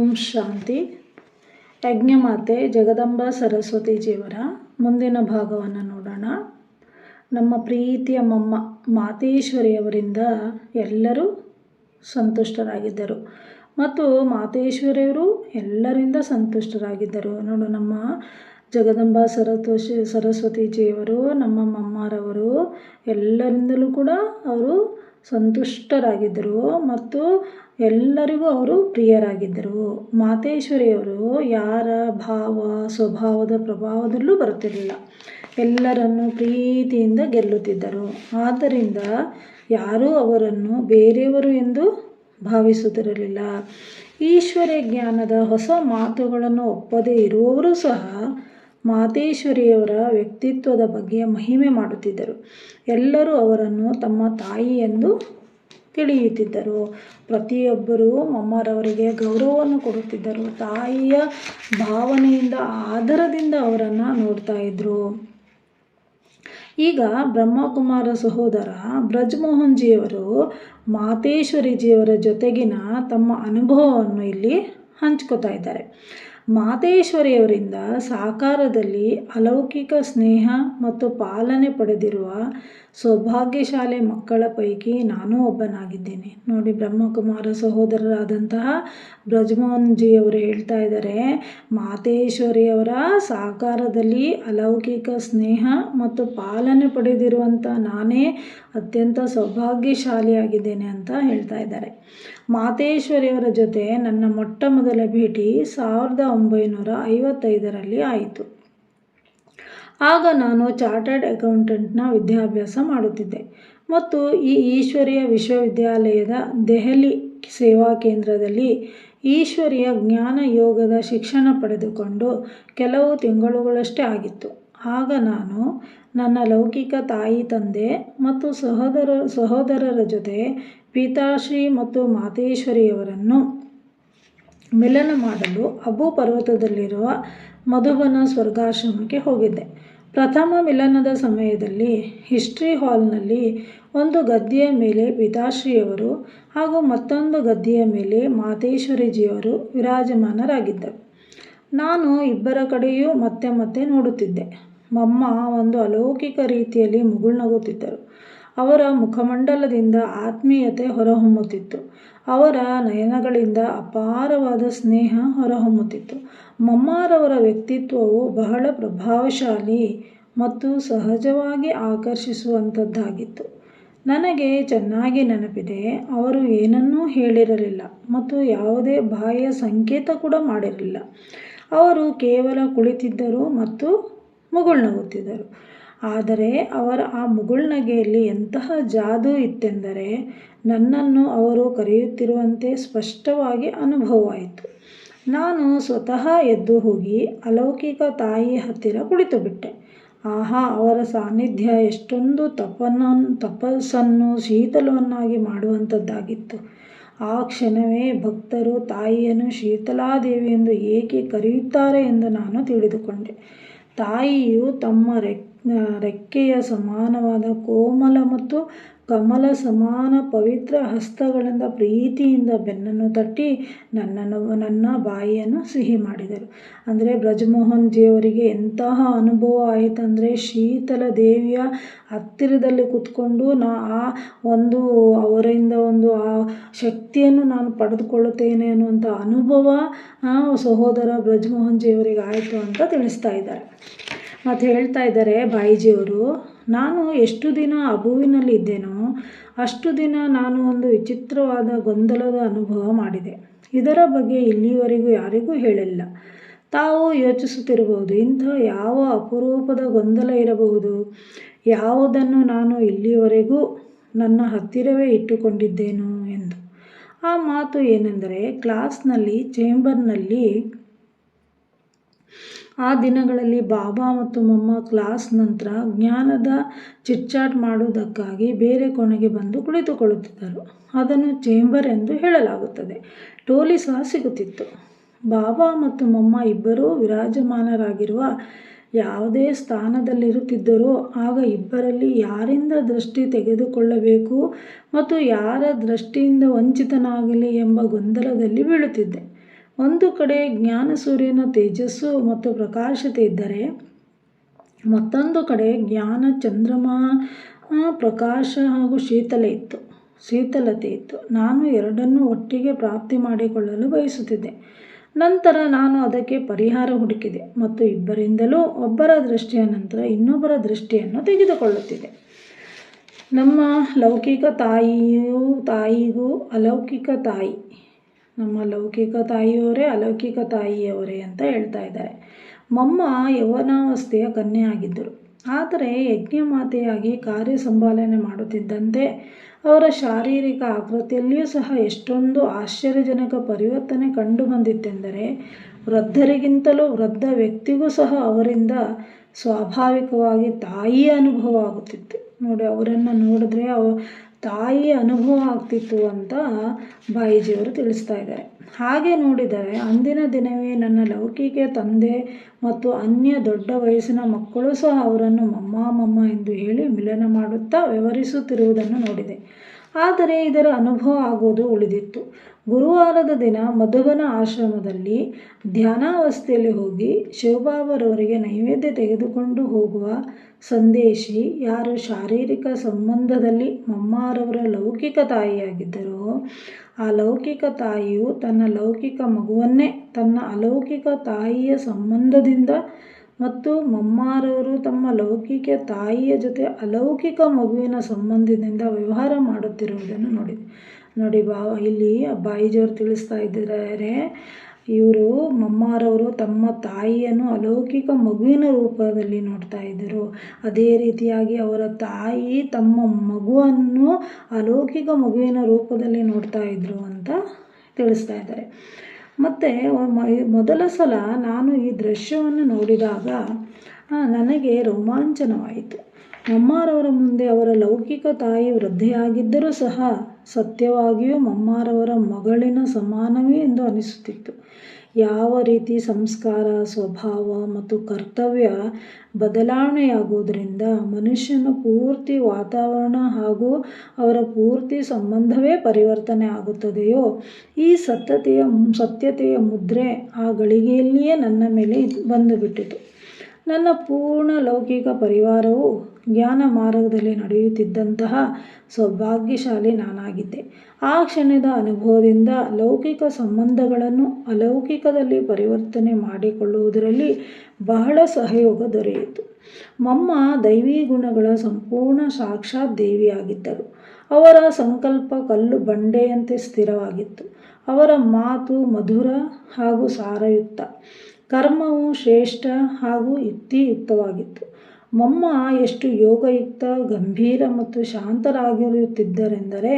ಓಂ ಶಾಂತಿ. ಯಜ್ಞಮಾತೆ ಜಗದಂಬ ಜೀವರ ಮುಂದಿನ ಭಾಗವನ್ನು ನೋಡೋಣ. ನಮ್ಮ ಪ್ರೀತಿಯ ಮಮ್ಮ ಮಾತೇಶ್ವರಿಯವರಿಂದ ಎಲ್ಲರೂ ಸಂತುಷ್ಟರಾಗಿದ್ದರು. ಮತ್ತು ಮಾತೇಶ್ವರಿಯವರು ಎಲ್ಲರಿಂದ ಸಂತುಷ್ಟರಾಗಿದ್ದರು. ನೋಡು ನಮ್ಮ ಜಗದಂಬ ಸರತೋಷಿ ಜೀವರು ನಮ್ಮ ಮಮ್ಮರವರು, ಎಲ್ಲರಿಂದಲೂ ಕೂಡ ಅವರು ಸಂತುಷ್ಟರಾಗಿದ್ದರು ಮತ್ತು ಎಲ್ಲರಿಗೂ ಅವರು ಪ್ರಿಯರಾಗಿದ್ದರು. ಮಾತೇಶ್ವರಿಯವರು ಯಾರ ಭಾವ, ಸ್ವಭಾವದ ಪ್ರಭಾವದಲ್ಲೂ ಬರುತ್ತಿರಲಿಲ್ಲ. ಎಲ್ಲರನ್ನು ಪ್ರೀತಿಯಿಂದ ಗೆಲ್ಲುತ್ತಿದ್ದರು. ಆದ್ದರಿಂದ ಯಾರೂ ಅವರನ್ನು ಬೇರೆಯವರು ಎಂದು ಭಾವಿಸುತ್ತಿರಲಿಲ್ಲ. ಈಶ್ವರ ಜ್ಞಾನದ ಹೊಸ ಮಾತುಗಳನ್ನು ಒಪ್ಪದೇ ಇರುವವರು ಸಹ ಮಾತೇಶ್ವರಿಯವರ ವ್ಯಕ್ತಿತ್ವದ ಬಗ್ಗೆ ಮಹಿಮೆ ಮಾಡುತ್ತಿದ್ದರು. ಎಲ್ಲರೂ ಅವರನ್ನು ತಮ್ಮ ತಾಯಿ ಎಂದು ತಿಳಿಯುತ್ತಿದ್ದರು. ಪ್ರತಿಯೊಬ್ಬರೂ ಮೊಮ್ಮರವರಿಗೆ ಗೌರವವನ್ನು ಕೊಡುತ್ತಿದ್ದರು. ತಾಯಿಯ ಭಾವನೆಯಿಂದ, ಆದರದಿಂದ ಅವರನ್ನು ನೋಡ್ತಾ ಇದ್ದರು ಈಗ ಬ್ರಹ್ಮಕುಮಾರ ಸಹೋದರ ಬ್ರಜ್ಮೋಹನ್ಜಿಯವರು ಮಾತೇಶ್ವರಿಜಿಯವರ ಜೊತೆಗಿನ ತಮ್ಮ ಅನುಭವವನ್ನು ಇಲ್ಲಿ ಹಂಚ್ಕೋತಾ ಇದ್ದಾರೆ. ಮಾತೇಶ್ವರಿಯವರಿಂದ ಸಾಕಾರದಲ್ಲಿ ಅಲೌಕಿಕ ಸ್ನೇಹ ಮತ್ತು ಪಾಲನೆ ಪಡೆದಿರುವ ಸೌಭಾಗ್ಯಶಾಲಿ ಮಕ್ಕಳ ಪೈಕಿ ನಾನೂ ಒಬ್ಬನಾಗಿದ್ದೇನೆ. ನೋಡಿ, ಬ್ರಹ್ಮಕುಮಾರ ಸಹೋದರರಾದಂತಹ ಬ್ರಜಮೋಹನ್ಜಿಯವರು ಹೇಳ್ತಾ ಇದ್ದಾರೆ, ಮಾತೇಶ್ವರಿಯವರ ಸಾಕಾರದಲ್ಲಿ ಅಲೌಕಿಕ ಸ್ನೇಹ ಮತ್ತು ಪಾಲನೆ ಪಡೆದಿರುವಂಥ ನಾನೇ ಅತ್ಯಂತ ಸೌಭಾಗ್ಯಶಾಲಿಯಾಗಿದ್ದೇನೆ ಅಂತ ಹೇಳ್ತಾ ಇದ್ದಾರೆ. ಮಾತೇಶ್ವರಿಯವರ ಜೊತೆ ನನ್ನ ಮೊಟ್ಟ ಮೊದಲ ಭೇಟಿ ಸಾವಿರದ ಒಂಬೈನೂರ ಐವತ್ತೈದರಲ್ಲಿ ಆಯಿತು. ಆಗ ನಾನು ಚಾರ್ಟರ್ಡ್ ಅಕೌಂಟೆಂಟ್ನ ವಿದ್ಯಾಭ್ಯಾಸ ಮಾಡುತ್ತಿದ್ದೆ. ಮತ್ತು ಈ ಈಶ್ವರೀಯ ವಿಶ್ವವಿದ್ಯಾಲಯದ ದೆಹಲಿ ಸೇವಾ ಕೇಂದ್ರದಲ್ಲಿ ಈಶ್ವರೀಯ ಜ್ಞಾನ ಯೋಗದ ಶಿಕ್ಷಣ ಪಡೆದುಕೊಂಡು ಕೆಲವು ತಿಂಗಳುಗಳಷ್ಟೇ ಆಗಿತ್ತು. ಆಗ ನಾನು ನನ್ನ ಲೌಕಿಕ ತಾಯಿ, ತಂದೆ ಮತ್ತು ಸಹೋದರ, ಸಹೋದರರ ಜೊತೆ ಪೀತಾಶ್ರೀ ಮತ್ತು ಮಾತೇಶ್ವರಿಯವರನ್ನು ಮಿಲನ ಮಾಡಲು ಅಬು ಪರ್ವತದಲ್ಲಿರುವ ಮಧುಬನ ಸ್ವರ್ಗಾಶ್ರಮಕ್ಕೆ ಹೋಗಿದ್ದೆ. ಪ್ರಥಮ ಮಿಲನದ ಸಮಯದಲ್ಲಿ ಹಿಸ್ಟ್ರಿ ಹಾಲ್ನಲ್ಲಿ ಒಂದು ಗದ್ದೆಯ ಮೇಲೆ ಪಿತಾಶ್ರೀಯವರು ಹಾಗೂ ಮತ್ತೊಂದು ಗದ್ದೆಯ ಮೇಲೆ ಮಾತೇಶ್ವರಿಜಿಯವರು ವಿರಾಜಮಾನರಾಗಿದ್ದರು. ನಾನು ಇಬ್ಬರ ಕಡೆಯೂ ಮತ್ತೆ ಮತ್ತೆ ನೋಡುತ್ತಿದ್ದೆ. ಮಮ್ಮ ಒಂದು ಅಲೌಕಿಕ ರೀತಿಯಲ್ಲಿ ಮುಗುಳ್ನಗುತ್ತಿದ್ದರು ಅವರ ಮುಖಮಂಡಲದಿಂದ ಆತ್ಮೀಯತೆ ಹೊರಹೊಮ್ಮುತ್ತಿತ್ತು. ಅವರ ನಯನಗಳಿಂದ ಅಪಾರವಾದ ಸ್ನೇಹ ಹೊರಹೊಮ್ಮುತ್ತಿತ್ತು. ಮಮ್ಮಾರವರ ವ್ಯಕ್ತಿತ್ವವು ಬಹಳ ಪ್ರಭಾವಶಾಲಿ ಮತ್ತು ಸಹಜವಾಗಿ ಆಕರ್ಷಿಸುವಂಥದ್ದಾಗಿತ್ತು ನನಗೆ ಚೆನ್ನಾಗಿ ನೆನಪಿದೆ, ಅವರು ಏನನ್ನೂ ಹೇಳಿರಲಿಲ್ಲ ಮತ್ತು ಯಾವುದೇ ಬಾಹ್ಯ ಸಂಕೇತ ಕೂಡ ಮಾಡಿರಲಿಲ್ಲ. ಅವರು ಕೇವಲ ಕುಳಿತಿದ್ದರು ಮತ್ತು ಮುಗುಳ್ನಗುತ್ತಿದ್ದರು ಆದರೆ ಅವರ ಆ ಮುಗುಳ್ನಗೆಯಲ್ಲಿ ಎಂತಹ ಜಾದೂ ಇತ್ತೆಂದರೆ, ನನ್ನನ್ನು ಅವರು ಕರೆಯುತ್ತಿರುವಂತೆ ಸ್ಪಷ್ಟವಾಗಿ ಅನುಭವವಾಯಿತು. ನಾನು ಸ್ವತಃ ಎದ್ದು ಹೋಗಿ ಅಲೌಕಿಕ ತಾಯಿ ಹತ್ತಿರ ಕುಳಿತುಬಿಟ್ಟೆ. ಆಹಾ, ಅವರ ಸಾನ್ನಿಧ್ಯ ಎಷ್ಟೊಂದು ತಪನ ತಪಸ್ಸನ್ನು, ಶೀತಲವನ್ನಾಗಿ ಮಾಡುವಂಥದ್ದಾಗಿತ್ತು. ಆ ಕ್ಷಣವೇ ಭಕ್ತರು ತಾಯಿಯನ್ನು ಶೀತಲಾದೇವಿ ಎಂದು ಏಕೆ ಕರೆಯುತ್ತಾರೆ ಎಂದು ನಾನು ತಿಳಿದುಕೊಂಡೆ. ತಾಯಿಯು ತಮ್ಮ ರೆಕ್, ರೆಕ್ಕೆಯ ಸಮಾನವಾದ ಕೋಮಲ ಮತ್ತು ಕಮಲ ಸಮಾನ ಪವಿತ್ರ ಹಸ್ತಗಳಿಂದ ಪ್ರೀತಿಯಿಂದ ಬೆನ್ನನ್ನು ತಟ್ಟಿ ನನ್ನನ್ನು, ನನ್ನ ಬಾಯಿಯನ್ನು ಸಿಹಿ ಮಾಡಿದರು. ಅಂದರೆ ಬ್ರಜಮೋಹನ್ ದೇವರಿಗೆ ಎಂತಹ ಅನುಭವ ಆಯಿತಂದರೆ ಶೀತಲ ದೇವಿಯ ಹತ್ತಿರದಲ್ಲಿ ಕೂತ್ಕೊಂಡು ನಾ ಆ ಒಂದು ಅವರಿಂದ ಒಂದು ಆ ಶಕ್ತಿಯನ್ನು ನಾನು ಪಡೆದುಕೊಳ್ಳುತ್ತೇನೆ ಅನ್ನುವಂಥ ಅನುಭವ ಸಹೋದರ ಬ್ರಜಮೋಹನ್ ಜಿಯವರಿಗೆ ಆಯಿತು ಅಂತ ತಿಳಿಸ್ತಾ ಇದ್ದಾರೆ. ಮತ್ತು ಹೇಳ್ತಾ ಇದ್ದಾರೆ ಬಾಯಿಜಿಯವರು ನಾನು ಎಷ್ಟು ದಿನ ಅಬುವಿನಲ್ಲಿ ಇದ್ದೇನೋ ಅಷ್ಟು ದಿನ ನಾನು ಒಂದು ವಿಚಿತ್ರವಾದ ಗೊಂದಲದ ಅನುಭವ ಮಾಡಿದೆ. ಇದರ ಬಗ್ಗೆ ಇಲ್ಲಿಯವರೆಗೂ ಯಾರಿಗೂ ಹೇಳಿಲ್ಲ. ತಾವು ಯೋಚಿಸುತ್ತಿರಬಹುದು, ಇಂಥ ಯಾವ ಅಪರೂಪದ ಗೊಂದಲ ಇರಬಹುದು? ಯಾವುದನ್ನು ನಾನು ಇಲ್ಲಿಯವರೆಗೂ ನನ್ನ ಹತ್ತಿರವೇ ಇಟ್ಟುಕೊಂಡಿದ್ದೇನು ಎಂದು. ಆ ಮಾತು ಏನೆಂದರೆ, ಕ್ಲಾಸ್ನಲ್ಲಿ, ಚೇಂಬರ್ನಲ್ಲಿ ಆ ದಿನಗಳಲ್ಲಿ ಬಾಬಾ ಮತ್ತು ಮೊಮ್ಮ ಕ್ಲಾಸ್ ನಂತರ ಜ್ಞಾನದ ಚಿಟ್ಚಾಟ್ ಮಾಡುವುದಕ್ಕಾಗಿ ಬೇರೆ ಕೋಣೆಗೆ ಬಂದು ಕುಳಿತುಕೊಳ್ಳುತ್ತಿದ್ದರು. ಅದನ್ನು ಚೇಂಬರ್ ಎಂದು ಹೇಳಲಾಗುತ್ತದೆ. ಟೋಲಿ ಸಹ ಸಿಗುತ್ತಿತ್ತು. ಬಾಬಾ ಮತ್ತು ಮೊಮ್ಮ ಇಬ್ಬರೂ ವಿರಾಜಮಾನರಾಗಿರುವ ಯಾವುದೇ ಸ್ಥಾನದಲ್ಲಿರುತ್ತಿದ್ದರೋ ಆಗ ಇಬ್ಬರಲ್ಲಿ ಯಾರಿಂದ ದೃಷ್ಟಿ ತೆಗೆದುಕೊಳ್ಳಬೇಕು ಮತ್ತು ಯಾರ ದೃಷ್ಟಿಯಿಂದ ವಂಚಿತನಾಗಲಿ ಎಂಬ ಗೊಂದಲದಲ್ಲಿ ಬೀಳುತ್ತಿದ್ದೆ. ಒಂದು ಕಡೆ ಜ್ಞಾನ ಸೂರ್ಯನ ತೇಜಸ್ಸು ಮತ್ತು ಪ್ರಕಾಶತೆ ಇದ್ದರೆ ಮತ್ತೊಂದು ಕಡೆ ಜ್ಞಾನ ಚಂದ್ರಮ ಪ್ರಕಾಶ ಹಾಗೂ ಶೀತಲ ಇತ್ತು. ಶೀತಲತೆ ಇತ್ತು. ನಾನು ಎರಡನ್ನೂ ಒಟ್ಟಿಗೆ ಪ್ರಾಪ್ತಿ ಮಾಡಿಕೊಳ್ಳಲು ಬಯಸುತ್ತಿದ್ದೆ. ನಂತರ ನಾನು ಅದಕ್ಕೆ ಪರಿಹಾರ ಹುಡುಕಿದೆ ಮತ್ತು ಇಬ್ಬರಿಂದಲೂ ಒಬ್ಬರ ದೃಷ್ಟಿಯ ನಂತರ ಇನ್ನೊಬ್ಬರ ದೃಷ್ಟಿಯನ್ನು ತೆಗೆದುಕೊಳ್ಳುತ್ತಿದೆ ನಮ್ಮ ಲೌಕಿಕ ತಾಯಿಯೂ ತಾಯಿಗೂ ಅಲೌಕಿಕ ತಾಯಿ. ನಮ್ಮ ಲೌಕಿಕ ತಾಯಿಯವರೇ, ಅಲೌಕಿಕ ತಾಯಿಯವರೇ ಅಂತ ಹೇಳ್ತಾ ಇದ್ದಾರೆ. ಮಮ್ಮ ಯೌವನಾವಸ್ಥೆಯ ಕನ್ಯೆ ಆಗಿದ್ದರು. ಆದರೆ ಯಜ್ಞಮಾತೆಯಾಗಿ ಕಾರ್ಯ ಸಂಪಾದನೆ ಮಾಡುತ್ತಿದ್ದಂತೆ ಅವರ ಶಾರೀರಿಕ ಆಕೃತಿಯಲ್ಲಿಯೂ ಸಹ ಎಷ್ಟೊಂದು ಆಶ್ಚರ್ಯಜನಕ ಪರಿವರ್ತನೆ ಕಂಡು ಬಂದಿತ್ತೆಂದರೆ ವೃದ್ಧರಿಗಿಂತಲೂ ವೃದ್ಧ ವ್ಯಕ್ತಿಗೂ ಸಹ ಅವರಿಂದ ಸ್ವಾಭಾವಿಕವಾಗಿ ತಾಯಿಯ ಅನುಭವ ಆಗುತ್ತಿತ್ತು. ನೋಡಿ, ಅವರನ್ನು ನೋಡಿದ್ರೆ ಅವ ತಾಯಿಯ ಅನುಭವ ಆಗ್ತಿತ್ತು ಅಂತ ಬಾಯಿಜಿಯವರು ತಿಳಿಸ್ತಾ ಇದ್ದಾರೆ. ಹಾಗೆ ನೋಡಿದರೆ, ಅಂದಿನ ದಿನವೇ ನನ್ನ ಲೌಕಿಕ ತಂದೆ ಮತ್ತು ಅನ್ಯ ದೊಡ್ಡ ವಯಸ್ಸಿನ ಮಕ್ಕಳು ಸಹ ಅವರನ್ನು ಮಮ್ಮ ಮಮ್ಮ ಎಂದು ಹೇಳಿ ಮಿಲನ ಮಾಡುತ್ತಾ ವ್ಯವಹರಿಸುತ್ತಿರುವುದನ್ನು ನೋಡಿದೆ. ಆದರೆ ಇದರ ಅನುಭವ ಆಗೋದು ಉಳಿದಿತ್ತು. ಗುರುವಾರದ ದಿನ ಮಧುಬನ ಆಶ್ರಮದಲ್ಲಿ ಧ್ಯಾನಾವಸ್ಥೆಯಲ್ಲಿ ಹೋಗಿ ಶಿವಬಾಬರವರಿಗೆ ನೈವೇದ್ಯ ತೆಗೆದುಕೊಂಡು ಹೋಗುವ ಸಂದೇಶಿ ಯಾರು ಶಾರೀರಿಕ ಸಂಬಂಧದಲ್ಲಿ ಮಮ್ಮಾರವರ ಲೌಕಿಕ ತಾಯಿಯಾಗಿದ್ದರೋ, ಆ ಲೌಕಿಕ ತಾಯಿಯು ತನ್ನ ಲೌಕಿಕ ಮಗುವನ್ನೇ ತನ್ನ ಅಲೌಕಿಕ ತಾಯಿಯ ಸಂಬಂಧದಿಂದ ಮತ್ತು ಮಮ್ಮಾರವರು ತಮ್ಮ ಲೌಕಿಕ ತಾಯಿಯ ಜೊತೆ ಅಲೌಕಿಕ ಮಗುವಿನ ಸಂಬಂಧದಿಂದ ವ್ಯವಹಾರ ಮಾಡುತ್ತಿರುವುದನ್ನು ನೋಡಿದೆ. ನೋಡಿ ಬಾ, ಇಲ್ಲಿ ಬಾಯಿಜೋರು ತಿಳಿಸ್ತಾ ಇದ್ದಾರೆ. ಇವರು ಮಮ್ಮಾರವರು ತಮ್ಮ ತಾಯಿಯನ್ನು ಅಲೌಕಿಕ ಮಗುವಿನ ರೂಪದಲ್ಲಿ ನೋಡ್ತಾ ಇದ್ದರು. ಅದೇ ರೀತಿಯಾಗಿ ಅವರ ತಾಯಿ ತಮ್ಮ ಮಗುವನ್ನು ಅಲೌಕಿಕ ಮಗುವಿನ ರೂಪದಲ್ಲಿ ನೋಡ್ತಾ ಇದ್ದರು ಅಂತ ತಿಳಿಸ್ತಾ ಇದ್ದಾರೆ. ಮತ್ತು ಮೊದಲ ಸಲ ನಾನು ಈ ದೃಶ್ಯವನ್ನು ನೋಡಿದಾಗ ನನಗೆ ರೋಮಾಂಚನವಾಯಿತು. ಮಮ್ಮಾರವರ ಮುಂದೆ ಅವರ ಲೌಕಿಕ ತಾಯಿ ವೃದ್ಧೆಯಾಗಿದ್ದರೂ ಸಹ ಸತ್ಯವಾಗಿಯೂ ಮಮ್ಮಾರವರ ಮಗಳಿನ ಸಮಾನವೇ ಎಂದು ಅನಿಸುತ್ತಿತ್ತು. ಯಾವ ರೀತಿ ಸಂಸ್ಕಾರ, ಸ್ವಭಾವ ಮತ್ತು ಕರ್ತವ್ಯ ಬದಲಾವಣೆಯಾಗುವುದರಿಂದ ಮನುಷ್ಯನ ಪೂರ್ತಿ ವಾತಾವರಣ ಹಾಗೂ ಅವರ ಪೂರ್ತಿ ಸಂಬಂಧವೇ ಪರಿವರ್ತನೆ ಆಗುತ್ತದೆಯೋ, ಈ ಸತ್ಯತೆಯ ಸತ್ಯತೆಯ ಮುದ್ರೆ ಆ ಗಳಿಗೆಯಲ್ಲಿಯೇ ನನ್ನ ಮೇಲೆ ಬಂದುಬಿಟ್ಟಿತು. ನನ್ನ ಪೂರ್ಣ ಲೌಕಿಕ ಪರಿವಾರವು ಜ್ಞಾನ ಮಾರ್ಗದಲ್ಲಿ ನಡೆಯುತ್ತಿದ್ದಂತಹ ಸೌಭಾಗ್ಯಶಾಲಿ ನಾನಾಗಿದ್ದೆ. ಆ ಕ್ಷಣದ ಅನುಭವದಿಂದ ಲೌಕಿಕ ಸಂಬಂಧಗಳನ್ನು ಅಲೌಕಿಕದಲ್ಲಿ ಪರಿವರ್ತನೆ ಮಾಡಿಕೊಳ್ಳುವುದರಲ್ಲಿ ಬಹಳ ಸಹಯೋಗ ದೊರೆಯಿತು. ಮಮ್ಮ ದೈವಿ ಗುಣಗಳ ಸಂಪೂರ್ಣ ಸಾಕ್ಷಾತ್ ದೇವಿಯಾಗಿದ್ದರು. ಅವರ ಸಂಕಲ್ಪ ಕಲ್ಲು ಬಂಡೆಯಂತೆ ಸ್ಥಿರವಾಗಿತ್ತು. ಅವರ ಮಾತು ಮಧುರ ಹಾಗೂ ಸಾರಯುಕ್ತ. ಕರ್ಮವು ಶ್ರೇಷ್ಠ ಹಾಗೂ ಯುಕ್ತಿಯುಕ್ತವಾಗಿತ್ತು. ಮಮ್ಮ ಎಷ್ಟು ಯೋಗಯುಕ್ತ, ಗಂಭೀರ ಮತ್ತು ಶಾಂತರಾಗಿರುತ್ತಿದ್ದರೆಂದರೆ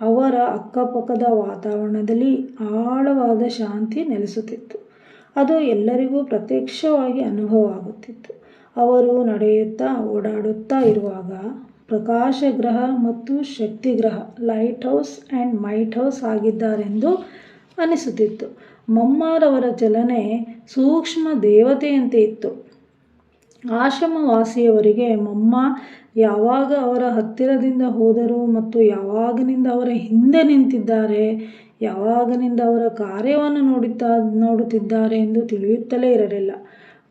ಅವರ ಅಕ್ಕಪಕ್ಕದ ವಾತಾವರಣದಲ್ಲಿ ಆಳವಾದ ಶಾಂತಿ ನೆಲೆಸುತ್ತಿತ್ತು. ಅದು ಎಲ್ಲರಿಗೂ ಪ್ರತ್ಯಕ್ಷವಾಗಿ ಅನುಭವ ಆಗುತ್ತಿತ್ತು ಅವರು ನಡೆಯುತ್ತಾ ಓಡಾಡುತ್ತಾ ಇರುವಾಗ ಪ್ರಕಾಶ ಗ್ರಹ ಮತ್ತು ಶಕ್ತಿಗ್ರಹ light house and might house ಆಗಿದ್ದಾರೆಂದು ಅನಿಸುತ್ತಿತ್ತು. ಮಮ್ಮಾರವರ ಚಲನೆ ಸೂಕ್ಷ್ಮ ದೇವತೆಯಂತೆ ಇತ್ತು. ಆಶ್ರಮವಾಸಿಯವರಿಗೆ, ಮಮ್ಮ, ಯಾವಾಗ ಅವರ ಹತ್ತಿರದಿಂದ ಹೋದರು ಮತ್ತು ಯಾವಾಗಿನಿಂದ ಅವರ ಹಿಂದೆ ನಿಂತಿದ್ದಾರೆ, ಯಾವಾಗಿನಿಂದ ಅವರ ಕಾರ್ಯವನ್ನು ನೋಡುತ್ತಾ ನೋಡುತ್ತಿದ್ದಾರೆ ಎಂದು ತಿಳಿಯುತ್ತಲೇ ಇರಲಿಲ್ಲ.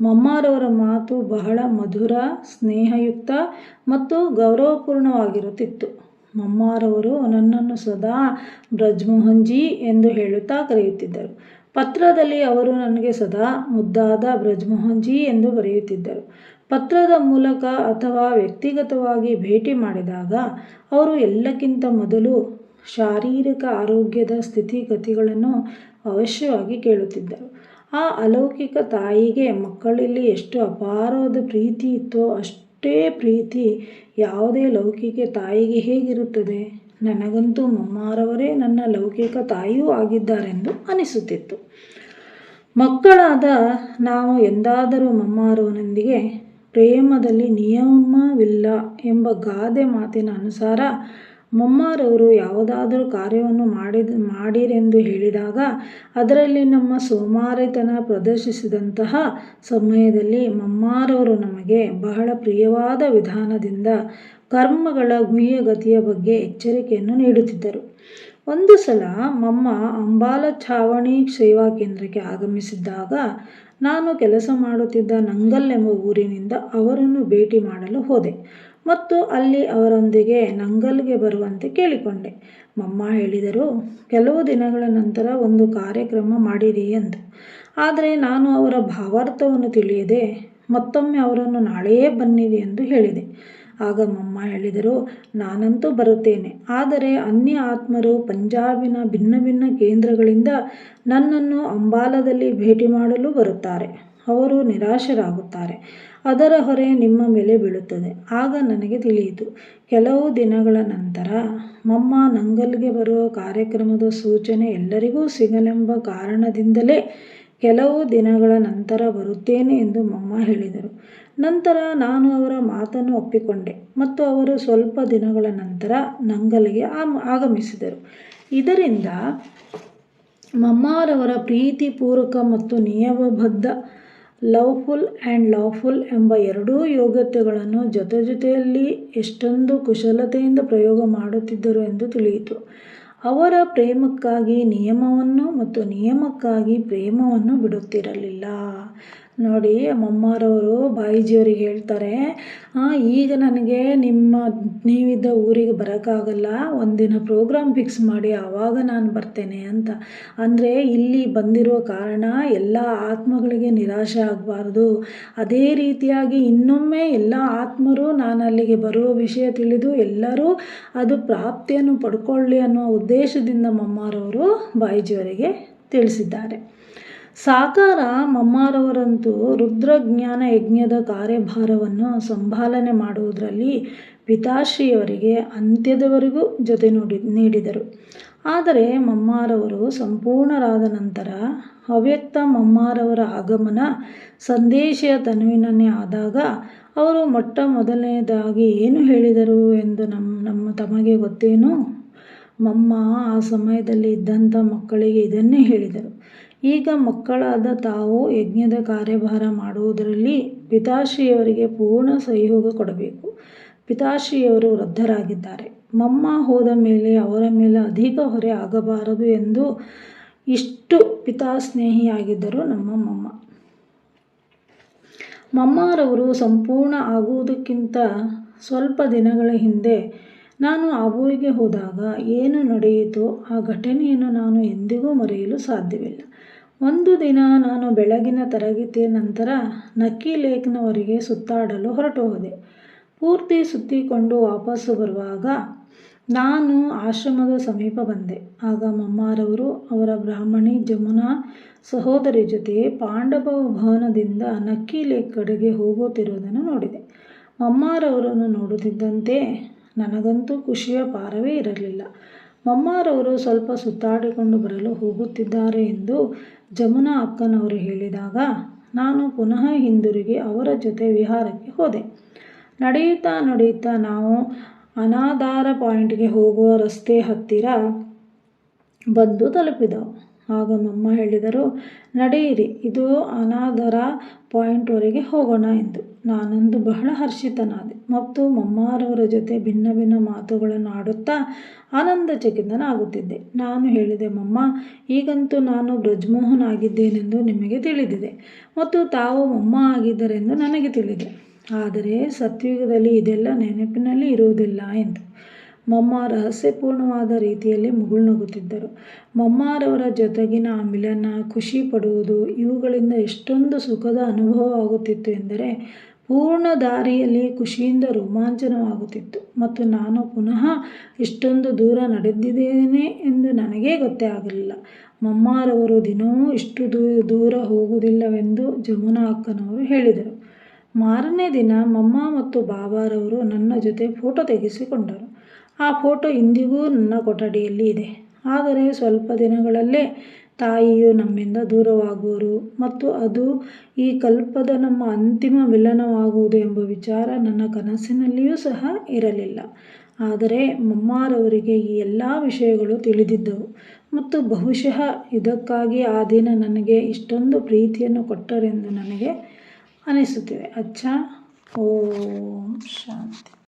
ಮಮ್ಮಾರವರ ಮಾತು ಬಹಳ ಮಧುರ, ಸ್ನೇಹಯುಕ್ತ ಮತ್ತು ಗೌರವಪೂರ್ಣವಾಗಿರುತ್ತಿತ್ತು. ಮಮ್ಮಾರವರು, ನನ್ನನ್ನು ಸದಾ ಬ್ರಜ್ಮೋಹನ್ಜಿ ಎಂದು ಹೇಳುತ್ತಾ ಕರೆಯುತ್ತಿದ್ದರು. ಪತ್ರದಲ್ಲಿ ಅವರು ನನಗೆ ಸದಾ ಮುದ್ದಾದ ಬ್ರಜ್ಮೋಹನ್ಜಿ ಎಂದು ಬರೆಯುತ್ತಿದ್ದರು. ಪತ್ರದ ಮೂಲಕ ಅಥವಾ ವ್ಯಕ್ತಿಗತವಾಗಿ ಭೇಟಿ ಮಾಡಿದಾಗ ಅವರು ಎಲ್ಲಕ್ಕಿಂತ ಮೊದಲು ಶಾರೀರಿಕ ಆರೋಗ್ಯದ ಸ್ಥಿತಿಗತಿಗಳನ್ನು ಅವಶ್ಯವಾಗಿ ಕೇಳುತ್ತಿದ್ದರು. ಆ ಅಲೌಕಿಕ ತಾಯಿಗೆ ಮಕ್ಕಳಲ್ಲಿ ಎಷ್ಟು ಅಪಾರವಾದ ಪ್ರೀತಿ ಇತ್ತೋ ಅಷ್ಟೇ ಪ್ರೀತಿ ಯಾವುದೇ ಲೌಕಿಕ ತಾಯಿಗೆ ಹೇಗಿರುತ್ತದೆ? ನನಗಂತೂ ಮಮ್ಮಾರವರೇ ನನ್ನ ಲೌಕಿಕ ತಾಯಿಯೂ ಆಗಿದ್ದಾರೆಂದು ಅನಿಸುತ್ತಿತ್ತು. ಮಕ್ಕಳಾದ ನಾವು ಎಂದಾದರೂ ಮಮ್ಮಾರವನೊಂದಿಗೆ ಪ್ರೇಮದಲ್ಲಿ ನಿಯಮವಿಲ್ಲ ಎಂಬ ಗಾದೆ ಮಾತಿನ ಅನುಸಾರ ಮಮ್ಮಾರವರು ಯಾವುದಾದರೂ ಕಾರ್ಯವನ್ನು ಮಾಡಿದ ಮಾಡಿರೆಂದು ಹೇಳಿದಾಗ ಅದರಲ್ಲಿ ನಮ್ಮ ಸೋಮಾರಿತನ ಪ್ರದರ್ಶಿಸಿದಂತಹ ಸಮಯದಲ್ಲಿ ಮಮ್ಮಾರವರು ನಮಗೆ ಬಹಳ ಪ್ರಿಯವಾದ ವಿಧಾನದಿಂದ ಕರ್ಮಗಳ ಗುಹ್ಯಗತಿಯ ಬಗ್ಗೆ ಎಚ್ಚರಿಕೆಯನ್ನು ನೀಡುತ್ತಿದ್ದರು. ಒಂದು ಸಲ ಮಮ್ಮ ಅಂಬಾಲ ಛಾವಣಿ ಸೇವಾ ಕೇಂದ್ರಕ್ಕೆ ಆಗಮಿಸಿದ್ದಾಗ, ನಾನು ಕೆಲಸ ಮಾಡುತ್ತಿದ್ದ ನಂಗಲ್ ಎಂಬ ಊರಿನಿಂದ ಅವರನ್ನು ಭೇಟಿ ಮಾಡಲು ಹೋದೆ ಮತ್ತು ಅಲ್ಲಿ ಅವರೊಂದಿಗೆ ನಂಗಲ್ಗೆ ಬರುವಂತೆ ಕೇಳಿಕೊಂಡೆ. ಮಮ್ಮ ಹೇಳಿದರು, ಕೆಲವು ದಿನಗಳ ನಂತರ ಒಂದು ಕಾರ್ಯಕ್ರಮ ಮಾಡಿರಿ ಎಂದು. ಆದರೆ ನಾನು ಅವರ ಭಾವಾರ್ಥವನ್ನು ತಿಳಿಯದೆ ಮತ್ತೊಮ್ಮೆ ಅವರನ್ನು ನಾಳೆಯೇ ಬನ್ನಿರಿ ಎಂದು ಹೇಳಿದೆ. ಆಗ ಮಮ್ಮ ಹೇಳಿದರು, ನಾನಂತೂ ಬರುತ್ತೇನೆ. ಆದರೆ ಅನ್ಯ ಆತ್ಮರು ಪಂಜಾಬಿನ ಭಿನ್ನ ಭಿನ್ನ ಕೇಂದ್ರಗಳಿಂದ ನನ್ನನ್ನು ಅಂಬಾಲದಲ್ಲಿ ಭೇಟಿ ಮಾಡಲು ಬರುತ್ತಾರೆ. ಅವರು ನಿರಾಶರಾಗುತ್ತಾರೆ. ಅದರ ಹೊರೆ ನಿಮ್ಮ ಮೇಲೆ ಬೀಳುತ್ತದೆ. ಆಗ ನನಗೆ ತಿಳಿಯಿತು. ಕೆಲವು ದಿನಗಳ ನಂತರ ಮಮ್ಮ ನಂಗಲ್ಗೆ ಬರುವ ಕಾರ್ಯಕ್ರಮದ ಸೂಚನೆ ಎಲ್ಲರಿಗೂ ಸಿಗಲೆಂಬ ಕಾರಣದಿಂದಲೇ ಕೆಲವು ದಿನಗಳ ನಂತರ ಬರುತ್ತೇನೆ ಎಂದು ಮಮ್ಮ ಹೇಳಿದರು. ನಂತರ ನಾನು ಅವರ ಮಾತನ್ನು ಒಪ್ಪಿಕೊಂಡೆ ಮತ್ತು ಅವರು ಸ್ವಲ್ಪ ದಿನಗಳ ನಂತರ ನಂಗಲಿಗೆ ಆಗಮಿಸಿದರು. ಇದರಿಂದ ಮಮ್ಮಾರವರ ಪ್ರೀತಿಪೂರ್ವಕ ಮತ್ತು ನಿಯಮಬದ್ಧ ಲವ್ಫುಲ್ ಆ್ಯಂಡ್ ಲವ್ಫುಲ್ ಎಂಬ ಎರಡೂ ಯೋಗ್ಯತೆಗಳನ್ನು ಜೊತೆ ಜೊತೆಯಲ್ಲಿ ಎಷ್ಟೊಂದು ಕುಶಲತೆಯಿಂದ ಪ್ರಯೋಗ ಮಾಡುತ್ತಿದ್ದರು ಎಂದು ತಿಳಿಯಿತು. ಅವರ ಪ್ರೇಮಕ್ಕಾಗಿ ನಿಯಮವನ್ನು ಮತ್ತು ನಿಯಮಕ್ಕಾಗಿ ಪ್ರೇಮವನ್ನು ಬಿಡುತ್ತಿರಲಿಲ್ಲ. ನೋಡಿ ಮಮ್ಮಾರವರು ಬಾಯಿಜಿಯವರಿಗೆ ಹೇಳ್ತಾರೆ ಈಗ ನನಗೆ ನಿಮ್ಮ ನೀವಿದ್ದ ಊರಿಗೆ ಬರೋಕ್ಕಾಗಲ್ಲ, ಒಂದಿನ ಪ್ರೋಗ್ರಾಮ್ ಫಿಕ್ಸ್ ಮಾಡಿ ಆವಾಗ ನಾನು ಬರ್ತೇನೆ ಅಂತ. ಅಂದರೆ ಇಲ್ಲಿ ಬಂದಿರೋ ಕಾರಣ ಎಲ್ಲ ಆತ್ಮಗಳಿಗೆ ನಿರಾಶೆ ಆಗಬಾರ್ದು. ಅದೇ ರೀತಿಯಾಗಿ ಇನ್ನೊಮ್ಮೆ ಎಲ್ಲ ಆತ್ಮರು ನಾನು ಅಲ್ಲಿಗೆ ಬರುವ ವಿಷಯ ತಿಳಿದು ಎಲ್ಲರೂ ಅದು ಪ್ರಾಪ್ತಿಯನ್ನು ಪಡ್ಕೊಳ್ಳಿ ಅನ್ನೋ ಉದ್ದೇಶದಿಂದ ಮಮ್ಮಾರವರು ಬಾಯಿಜಿಯವರಿಗೆ ತಿಳಿಸಿದ್ದಾರೆ. ಸಾಕಾರ ಮಮ್ಮಾರವರಂತೂ ರುದ್ರಜ್ಞಾನ ಯಜ್ಞದ ಕಾರ್ಯಭಾರವನ್ನು ಸಂಭಾಲನೆ ಮಾಡುವುದರಲ್ಲಿ ಪಿತಾಶ್ರೀಯವರಿಗೆ ಅಂತ್ಯದವರೆಗೂ ಜೊತೆ ನೋಡಿ, ನೀಡಿದರು. ಆದರೆ ಮಮ್ಮಾರವರು ಸಂಪೂರ್ಣರಾದ ನಂತರ ಅವ್ಯಕ್ತ ಮಮ್ಮಾರವರ ಆಗಮನ ಸಂದೇಶಿಯ ತನುವಿನನ್ನೇ ಆದಾಗ ಅವರು ಮೊಟ್ಟ ಮೊದಲನೇದಾಗಿ ಏನು ಹೇಳಿದರು ಎಂದು ನಮ್ಮ ನಮ್ಮ ತಮಗೆ ಗೊತ್ತೇನು? ಮಮ್ಮ ಆ ಸಮಯದಲ್ಲಿ ಇದ್ದಂಥ ಮಕ್ಕಳಿಗೆ ಇದನ್ನೇ ಹೇಳಿದರು. ಈಗ ಮಕ್ಕಳಾದ ತಾವು ಯಜ್ಞದ ಕಾರ್ಯಭಾರ ಮಾಡುವುದರಲ್ಲಿ ಪಿತಾಶ್ರೀಯವರಿಗೆ ಪೂರ್ಣ ಸಹಯೋಗ ಕೊಡಬೇಕು. ಪಿತಾಶ್ರೀಯವರು ವೃದ್ಧರಾಗಿದ್ದಾರೆ. ಮಮ್ಮ ಹೋದ ಮೇಲೆ ಅವರ ಮೇಲೆ ಅಧಿಕ ಹೊರೆ ಆಗಬಾರದು ಎಂದು ಇಷ್ಟು ಪಿತಾಸ್ನೇಹಿಯಾಗಿದ್ದರು ನಮ್ಮ ಮಮ್ಮ. ಮಮ್ಮರವರು ಸಂಪೂರ್ಣ ಆಗುವುದಕ್ಕಿಂತ ಸ್ವಲ್ಪ ದಿನಗಳ ಹಿಂದೆ ನಾನು ಆಬೂಯಿಗೆ ಹೋದಾಗ ಏನು ನಡೆಯಿತೋ ಆ ಘಟನೆಯನ್ನು ನಾನು ಎಂದಿಗೂ ಮರೆಯಲು ಸಾಧ್ಯವಿಲ್ಲ. ಒಂದು ದಿನ ನಾನು ಬೆಳಗಿನ ತರಗತಿಯ ನಂತರ ನಕ್ಕಿ ಲೇಕ್ನವರೆಗೆ ಸುತ್ತಾಡಲು ಹೊರಟು ಹೋದೆ ಪೂರ್ತಿ ಸುತ್ತಿಕೊಂಡು ವಾಪಸ್ಸು ಬರುವಾಗ ನಾನು ಆಶ್ರಮದ ಸಮೀಪ ಬಂದೆ. ಆಗ ಮಮ್ಮಾರವರು ಅವರ ಬ್ರಾಹ್ಮಣಿ ಜಮುನಾ ಸಹೋದರಿ ಜೊತೆ ಪಾಂಡವ ಭವನದಿಂದ ನಕ್ಕಿ ಲೇಕ್ ಕಡೆಗೆ ಹೋಗುತ್ತಿರುವುದನ್ನು ನೋಡಿದೆ. ಮಮ್ಮಾರವರನ್ನು ನೋಡುತ್ತಿದ್ದಂತೆ ನನಗಂತೂ ಖುಷಿಯ ಪಾರವೇ ಇರಲಿಲ್ಲ. ಮಮ್ಮಾರವರು ಸ್ವಲ್ಪ ಸುತ್ತಾಡಿಕೊಂಡು ಬರಲು ಹೋಗುತ್ತಿದ್ದಾರೆ ಎಂದು ಜಮುನಾ ಅಕ್ಕನವರು ಹೇಳಿದಾಗ, ನಾನು ಪುನಃ ಹಿಂದಿರುಗಿ ಅವರ ಜೊತೆ ವಿಹಾರಕ್ಕೆ ಹೋದೆ. ನಡೆಯುತ್ತಾ ನಡೆಯುತ್ತಾ ನಾವು ಅನಾಧಾರ ಪಾಯಿಂಟ್ಗೆ ಹೋಗುವ ರಸ್ತೆ ಹತ್ತಿರ ಬಂದು ತಲುಪಿದೆವು. ಆಗ ಮಮ್ಮ ಹೇಳಿದರು, ನಡೆಯಿರಿ, ಇದು ಅನಾದರ ಪಾಯಿಂಟ್ವರೆಗೆ ಹೋಗೋಣ ಎಂದು. ನಾನಂದು ಬಹಳ ಹರ್ಷಿತನಾದೆ. ಮತ್ತು ಮಮ್ಮಾರವರ ಜೊತೆ ಭಿನ್ನ ಭಿನ್ನ ಮಾತುಗಳನ್ನು ಆಡುತ್ತಾ ಆನಂದಚಕಿತನಾಗುತ್ತಿದ್ದೆ ನಾನು ಹೇಳಿದೆ, ಮಮ್ಮ, ಈಗಂತೂ ನಾನು ಬ್ರಜ್ಮೋಹನ್ ಆಗಿದ್ದೇನೆಂದು ನಿಮಗೆ ತಿಳಿದಿದೆ ಮತ್ತು ತಾವು ಮಮ್ಮ ಆಗಿದ್ದರೆಂದು ನನಗೆ ತಿಳಿದೆ ಆದರೆ ಸತ್ಯುಗದಲ್ಲಿ ಇದೆಲ್ಲ ನೆನಪಿನಲ್ಲಿ ಇರುವುದಿಲ್ಲ ಎಂದು. ಮಮ್ಮ ರಹಸ್ಯಪೂರ್ಣವಾದ ರೀತಿಯಲ್ಲಿ ಮುಗುಳ್ನಗುತ್ತಿದ್ದರು. ಮಮ್ಮಾರವರ ಜೊತೆಗಿನ ಆ ಮಿಲನ, ಖುಷಿ ಪಡುವುದು, ಇವುಗಳಿಂದ ಎಷ್ಟೊಂದು ಸುಖದ ಅನುಭವವಾಗುತ್ತಿತ್ತು ಎಂದರೆ, ಪೂರ್ಣ ದಾರಿಯಲ್ಲಿ ಖುಷಿಯಿಂದ ರೋಮಾಂಚನವಾಗುತ್ತಿತ್ತು. ಮತ್ತು ನಾನು ಪುನಃ ಇಷ್ಟೊಂದು ದೂರ ನಡೆದಿದ್ದೇನೆ ಎಂದು ನನಗೇ ಗೊತ್ತೇ ಆಗಲಿಲ್ಲ. ಮಮ್ಮಾರವರು ದಿನವೂ ಇಷ್ಟು ದೂರ ಹೋಗುವುದಿಲ್ಲವೆಂದು ಜಮುನಾ ಅಕ್ಕನವರು ಹೇಳಿದರು. ಮಾರನೇ ದಿನ ಮಮ್ಮ ಮತ್ತು ಬಾಬಾರವರು ನನ್ನ ಜೊತೆ ಫೋಟೋ ತೆಗೆಸಿಕೊಂಡರು. ಆ ಫೋಟೋ ಇಂದಿಗೂ ನನ್ನ ಕೊಠಡಿಯಲ್ಲಿ ಇದೆ. ಆದರೆ ಸ್ವಲ್ಪ ದಿನಗಳಲ್ಲೇ ತಾಯಿಯು ನಮ್ಮಿಂದ ದೂರವಾಗುವರು ಮತ್ತು ಅದು ಈ ಕಲ್ಪದ ನಮ್ಮ ಅಂತಿಮ ವಿಲನವಾಗುವುದು ಎಂಬ ವಿಚಾರ ನನ್ನ ಕನಸಿನಲ್ಲಿಯೂ ಸಹ ಇರಲಿಲ್ಲ. ಆದರೆ ಮಮ್ಮಾರವರಿಗೆ ಈ ಎಲ್ಲ ವಿಷಯಗಳು ತಿಳಿದಿದ್ದವು ಮತ್ತು ಬಹುಶಃ ಇದಕ್ಕಾಗಿ ಆ ದಿನ ನನಗೆ ಇಷ್ಟೊಂದು ಪ್ರೀತಿಯನ್ನು ಕೊಟ್ಟರೆಂದು ನನಗೆ ಅನಿಸುತ್ತಿದೆ. ಅಚ್ಚ, ಓಂ ಶಾಂತಿ.